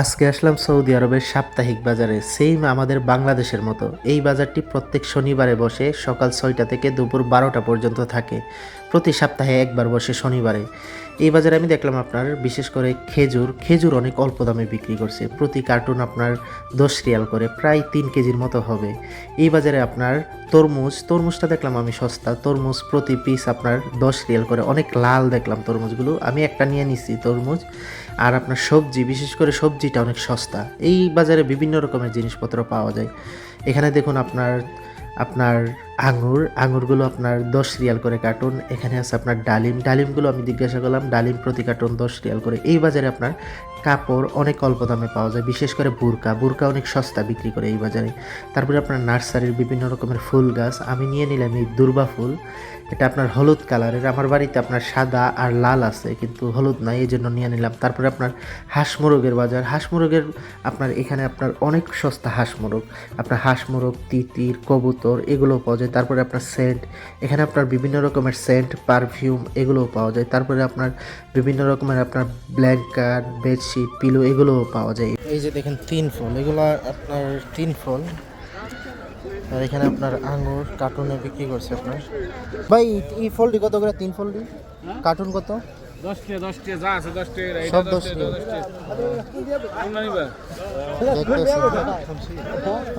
আজকে আসলাম সৌদি আরবের সাপ্তাহিক বাজারে সেম আমাদের বাংলাদেশের মতো। এই বাজারটি প্রত্যেক শনিবারে বসে, সকাল ছয়টা থেকে দুপুর বারোটা পর্যন্ত থাকে। প্রতি সপ্তাহে একবার বসে শনিবারে। এই বাজারে আমি দেখলাম আপনার, বিশেষ করে খেজুর খেজুর অনেক অল্প দামে বিক্রি করছে। প্রতি কার্টুন আপনার দশ রিয়াল করে, প্রায় তিন কেজির মতো হবে। এই বাজারে আপনার তরমুজ, তরমুজটা দেখলাম আমি সস্তা। তরমুজ প্রতি পিস আপনার দশ রিয়াল করে, অনেক লাল দেখলাম তরমুজগুলো। আমি একটা নিয়ে নিচ্ছি তরমুজ। আর আপনার সবজি, বিশেষ করে সবজিটা অনেক সস্তা। এই বাজারে বিভিন্ন রকমের জিনিসপত্র পাওয়া যায়। এখানে দেখুন আপনার আপনার আঙুর, আঙুরগুলো আপনার দশ রিয়াল করে কার্টুন এখানে আছে আপনার ডালিম। ডালিমগুলো আমি জিজ্ঞাসা করলাম, ডালিম প্রতি কার্টুন দশ রিয়াল করে। এই বাজারে আপনার কাপড় অনেক অল্প দামে পাওয়া যায়, বিশেষ করে বুরকা। বুরকা অনেক সস্তা বিক্রি করে এই বাজারে। তারপরে আপনার নার্সারির বিভিন্ন রকমের ফুল গাছ, আমি নিয়ে নিলাম এই দুর্বা ফুল। এটা আপনার হলুদ কালারের, আমার বাড়িতে আপনার সাদা আর লাল আছে, কিন্তু হলুদ নাই এই জন্য নিয়ে নিলাম। তারপরে আপনার হাঁস মোরগের বাজার। হাঁস মোরগের আপনার, এখানে আপনার অনেক সস্তা হাঁস মোরগ আপনার হাঁস মোরগ তিতির, কবুতর, এগুলো পাওয়া যায় তারপরে আপনার সেন্ট এখানে আপনার বিভিন্ন রকমের সেন্ট পারফিউম এগুলোও পাওয়া যায়। তারপরে আপনার বিভিন্ন রকমের আপনার ব্ল্যাঙ্কার বেডশিট পিলো এগুলোও পাওয়া যায়। এই যে দেখেন, তিন ফল এগুলো আপনার তিন ফল আর এখানে আপনার আঙুর কার্টুনে বিক্রি করছে আপনার। ভাই, এই ফলটি কত করে? তিন ফলটি কার্টুন কত? সব দশ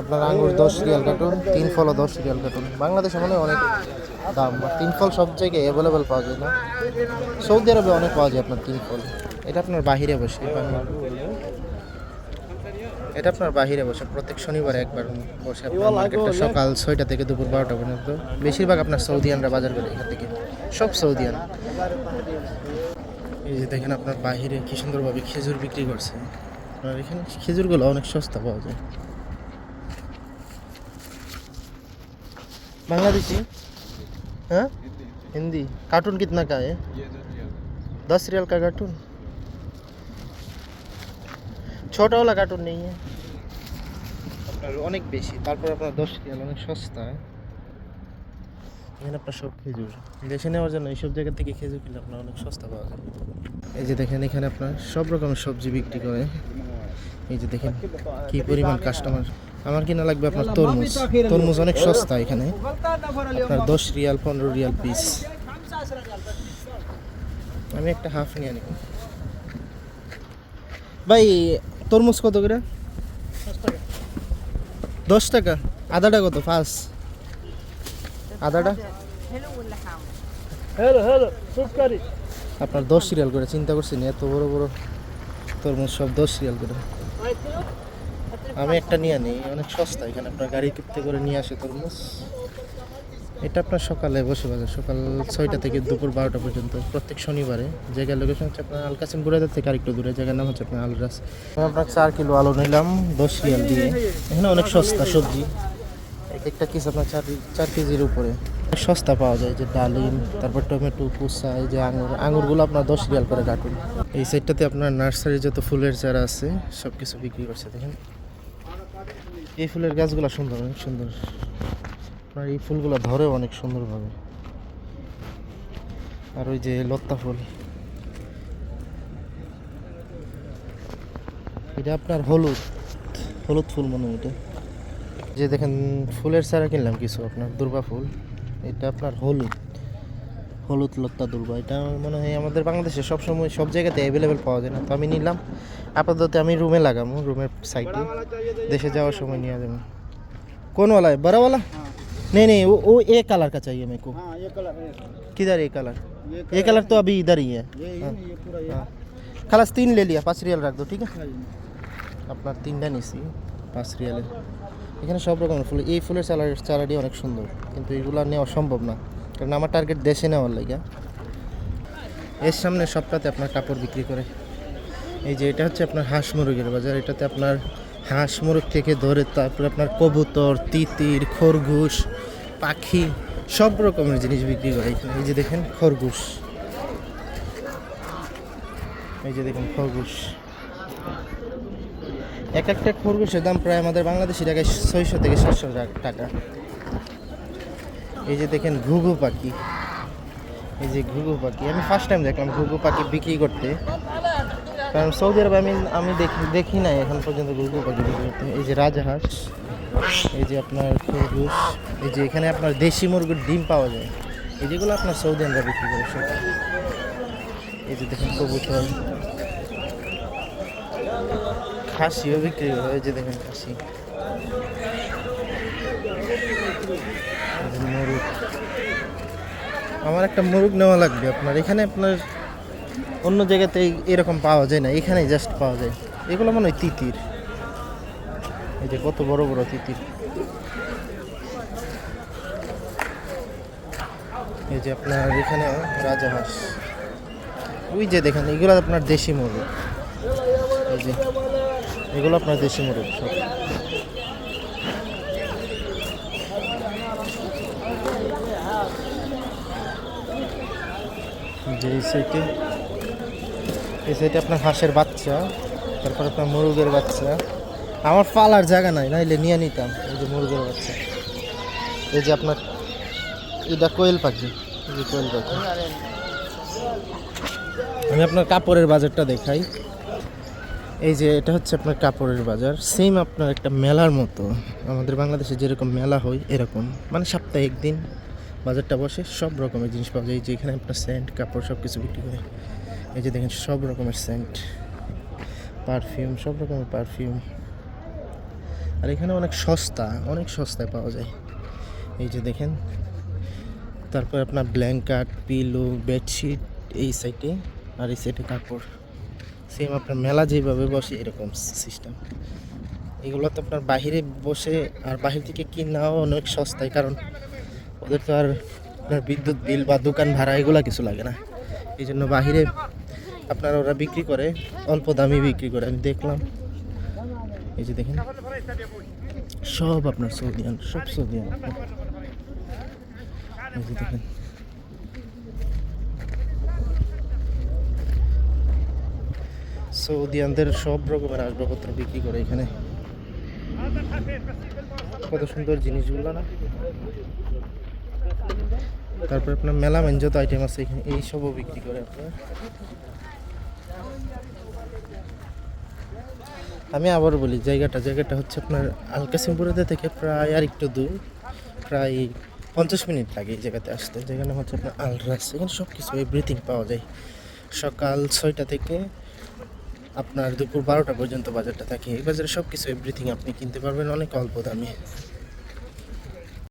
আপনার আঙুর দশ রিয়াল কার্টুন তিন ফলও দশ রিয়াল কার্টুন। বাংলাদেশে মনে অনেক দাম তিন ফল সব জায়গায় অ্যাভেলেবেল পাওয়া যায় না। সৌদি আরবে অনেক পাওয়া যায় আপনার তিন ফল। এটা আপনার বাহিরে বসে এটা আপনার বাহিরে বসে প্রত্যেক শনিবার একবার বসে আপনার মার্কেটটা সকাল ছয়টা থেকে দুপুর বারোটা পর্যন্ত। বেশিরভাগ আপনার সৌদিয়ানরা বাজার করে এখান থেকে। সব সৌদিয়ান। এই যে দেখেন আপনার বাহিরে কি সুন্দরভাবে খেজুর বিক্রি করছে আর এখানে খেজুরগুলো অনেক সস্তা পাওয়া যায় बांग्लादेशी हाँ हिंदी कार्टून कितना का है दस रियल का कार्टून छोटा वाला कार्टून नहीं है আপনার অনেক বেশি তারপর আপনার দশ রিয়াল অনেক সস্তা এখানে আপনার সব খেজুর। দেশে নেওয়ার জন্য এইসব জায়গা থেকে খেজুর কিনলে আপনার অনেক সস্তা পাওয়া যায় এই যে দেখেন, এখানে আপনার সব রকমের সবজি বিক্রি করে। এই যে দেখেন, কি পরিমাণ কাস্টমার আমার কিনা লাগবে আপনার তরমুজ। তরমুজ অনেক সস্তা এখানে। আপনার দশ রিয়াল, পনেরো রিয়াল পিস আমি একটা হাফ নিয়ে নিব ভাই, তরমুজ কত করে? দশ টাকা। আদাটা কত? ফার্স আদাটা? হ্যালো হ্যালো সুপকারি আপনার দশ সিরিয়াল করে চিন্তা করছি না এত বড় বড় তরমুজ সব দশ সিরিয়াল করে। আমি একটা নিয়ে নিই অনেক সস্তা এখানে আপনার গাড়ি কিনতে করে নিয়ে আসে তরমুজ। এটা আপনার সকালে বসে বাজার সকাল ছয়টা থেকে দুপুর বারোটা পর্যন্ত প্রত্যেক শনিবারে। জায়গার লোকেশন হচ্ছে আপনার আলকাসিম বুড়াদের থেকে আরেকটু দূরে জায়গার নাম হচ্ছে আপনার আলরাস। আমি আপনার চার কিলো আলু নিলাম দশ রিয়াল দিয়ে। এখানে অনেক সস্তা সবজি। একটা কিস আপনার চার চার কেজির উপরে। সস্তা পাওয়া যায় যে ডালিম, তারপর টমেটো পুষা এই যে আঙুর, আঙুরগুলো আপনার দশ রিয়াল করে কাটুন। এই সাইডটাতে আপনার নার্সারি যত ফুলের চারা আছে সব কিছু বিক্রি করছে, দেখেন। এই ফুলের গাছগুলো সুন্দর, অনেক সুন্দর। আপনার এই ফুলগুলো ধরেও অনেক সুন্দরভাবে। আর ওই যে লত্তা ফুল। এটা আপনার হলুদ হলুদ ফুল মনে হয় এটা। যে দেখেন ফুলের চারা কিনলাম কিছু আপনার দুর্বা ফুল এটা আপনার হলুদ হলুদ লত্তা দুর্বা এটা মনে হয় আমাদের বাংলাদেশে সবসময় সব জায়গাতে অ্যাভেলেবেল পাওয়া যায় না তো আমি নিলাম আপাতত আমি রুমে লাগাবো রুমের সাইডে দেশে যাওয়ার সময় নিয়ে যাবো कौन वाला है बड़ा वाला नहीं नहीं वो वो एक कलर का चाहिए मेरे को हाँ ये कलर है किधर ये कलर ये ये कलर तो अभी इधर ही है ये ये हाँ। नहीं, ये पूरा ये हाँ খালাস তিন ले लिया পাঁচ রিয়াল রাখ দো ঠিক আছে हाँ जी। আপনার তিনটা নিছি পাঁচ রিয়ালের এখানে সব রকমের ফুল, এই ফুলের চারা চারাটি অনেক সুন্দর, কিন্তু এগুলো নেওয়া সম্ভব না, কারণ আমার টার্গেট দেশে নেওয়ার লাগে। এর সামনে সবটাতে আপনার কাপড় বিক্রি করে। এই যে এটা হচ্ছে আপনার হাঁস মুরগের বাজার, এটাতে আপনার হাঁস মুরগ থেকে ধরে তারপরে আপনার কবুতর, তিতির, খরগোশ, পাখি, সব রকমের জিনিস বিক্রি করে এখানে। এই যে দেখেন খরগোশ। এই যে দেখেন খরগোশ। এক একটা খরগোশের দাম প্রায় আমাদের বাংলাদেশি টাকায় ছয়শো থেকে সাতশো টাকা। এই যে দেখেন ঘুঘু পাখি। এই যে ঘুঘু পাখি। আমি ফার্স্ট টাইম দেখলাম ঘুঘু পাখি বিক্রি করতে। কারণ সৌদি আরবে আমি আমি দেখি দেখি নাই এখন পর্যন্ত ঘুঘু পাখি বিক্রি করতে। এই যে রাজহাঁস, এই যে আপনার খরগোশ, এই যে এখানে আপনার দেশি মুরগির ডিম পাওয়া যায়। এই যেগুলো আপনার সৌদি আরবে বিক্রি করে সব। এই যে দেখেন কবুতর। খাসিও বিক্রি যে দেখেন খাসি। এই আমার একটা মুরগ নেওয়া লাগবে আপনার। এখানে আপনার অন্য জায়গাতে এরকম পাওয়া যায় না। এখানেই জাস্ট পাওয়া যায়। এগুলো মনে হয় তিতির। এই যে কত বড় বড় তিতির। এই যে আপনার এখানে রাজা রাজাহাঁস ওই যে দেখেন, এগুলো আপনার দেশি মুরগ এই যে এগুলো আপনার দেশি মুরগ, সব। এই সাইডে এই সাইডে আপনার হাঁসের বাচ্চা, তারপর আপনার মুরগের বাচ্চা। আমার পালার জায়গা নাই, নাইলে নিয়ে নিতাম এই যে মুরগের বাচ্চা। এই যে আপনার, এটা কোয়েল পাখি যে কোয়েল পাখি। আমি আপনার কাপড়ের বাজারটা দেখাই। এই যে এটা হচ্ছে আপনার কাপড়ের বাজার। সেম আপনার একটা মেলার মতো। আমাদের বাংলাদেশে যেরকম মেলা হয়, এরকম। মানে সপ্তাহে একদিন বাজারটা বসে, সব রকমের জিনিস পাওয়া যায়। এই যে এখানে আপনার সেন্ট কাপড় সব কিছু বিক্রি করে এই যে দেখেন, সব রকমের সেন্ট পারফিউম সব রকমের পারফিউম আর এখানে অনেক সস্তা, অনেক সস্তায় পাওয়া যায়। এই যে দেখেন, তারপর আপনার ব্ল্যাঙ্কাট পিলো বেডশিট এই সাইডে আর এই সাইডে কাপড়। সেম আপনার মেলা যেভাবে বসে, এরকম সিস্টেম এগুলো তো আপনার বাহিরে বসে আর বাহির থেকে কিনাও অনেক সস্তায়, কারণ ওদের তো আর আপনার বিদ্যুৎ বিল বা দোকান ভাড়া এগুলো কিছু লাগে না। এই জন্য বাহিরে আপনার ওরা বিক্রি করে, অল্প দামে বিক্রি করে। আমি দেখলাম, এই যে দেখেন, সব আপনার সৌদিয়ান সব সৌদিয়ান যে দেখেন সৌদিয়ানদের সব রকমের আসবাবপত্র বিক্রি করে এখানে। কত সুন্দর জিনিসগুলো না? তারপর আপনার মেলা মেন যত আইটেম আছে এখানে এই সবও বিক্রি করে আপনার। আমি আবার বলি, জায়গাটা জায়গাটা হচ্ছে আপনার আলকাসিমপুরেতে থেকে প্রায় আর একটু দূর। প্রায় পঞ্চাশ মিনিট লাগে এই জায়গাতে আসতে। যেখানে হচ্ছে আপনার আলরাস, এখানে সব কিছু এভরিথিং পাওয়া যায়। সকাল ছয়টা থেকে আপনার দুপুর বারোটা পর্যন্ত বাজারটা থাকে। এই বাজারে সব কিছু এভরিথিং আপনি কিনতে পারবেন, অনেক অল্প দামে।